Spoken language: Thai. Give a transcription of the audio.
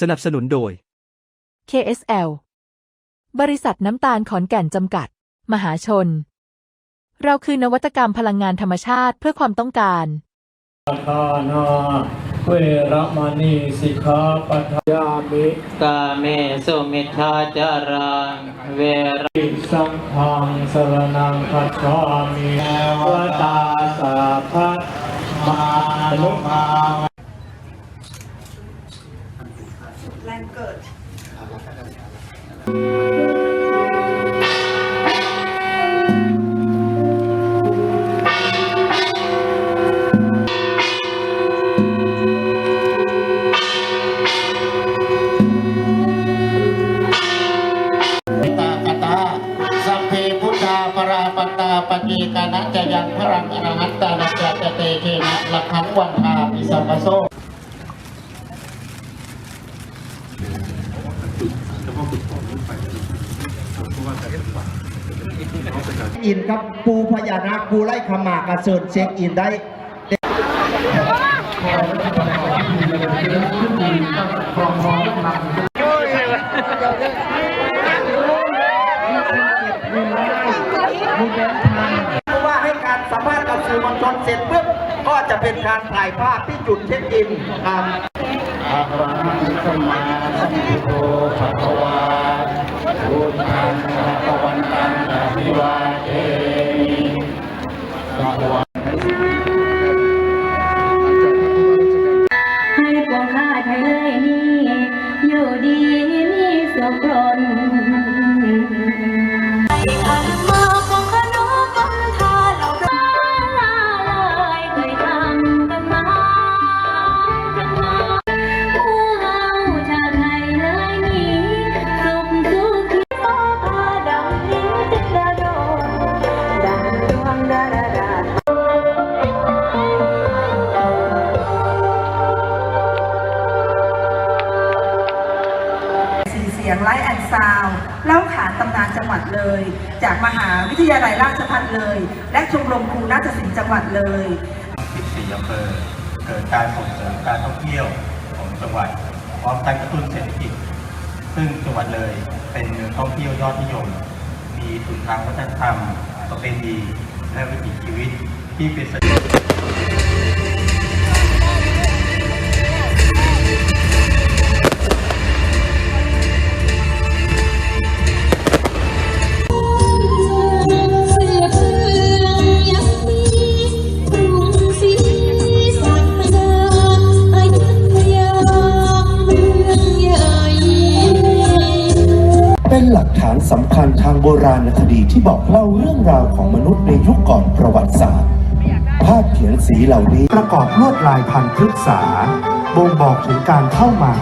สนับสนุนโดย KSL บริษัทน้ำตาลขอนแก่นจำกัด มหาชน เราคือนวัตกรรมพลังงานธรรมชาติเพื่อความต้องการทานาเวระมณีสิกขาปัฏฐยามิกาเมสุมิชฌาจาราเวรอิสังฆังสรนังคัจฉามิวตาสาพะมานุมา แรงเกิดตากตาสัพเพพุทธาปราปตาปฏิกานะจะยังพรังอรหันตานะจะจะเตเชนะละขังวันทาปิสัมปโส อินครับปูพญานาคปูไล่ขมากระเสริญเช็คอินได้เพราะว่าให้การสัมภาษณ์กับสื่อมวลชนเสร็จปุ๊บก็จะเป็นการถ่ายภาพที่จุดเช็คอินครับอะระหังสมาสัมพุทโธภะคะวา ให้ปวงข้าไทยเลยนี่ อยู่ดีมีสุขรน ซาวเล่าขานตำนานจังหวัดเลย จากมหาวิทยาลัยราชภัฏเลย และชมรมครูนาฏศิลป์จังหวัดเลย14อำเภอเกิดการส่งเสริมการท่องเที่ยวของจังหวัดพร้อมการกระตุ้นเศรษฐกิจ ซึ่งจังหวัดเลยเป็นเมืองท่องเที่ยวยอดนิยม มีศูนทางวัฒนธรรมประเพณีและวิถีชีวิตที่เป็น เป็นหลักฐานสำคัญทางโบราณคดีที่บอกเล่าเรื่องราวของมนุษย์ในยุคก่อนประวัติศาสตร์ ภาพเขียนสีเหล่านี้ประกอบลวดลายพันธุ์พฤกษา บ่งบอกถึงการเข้ามา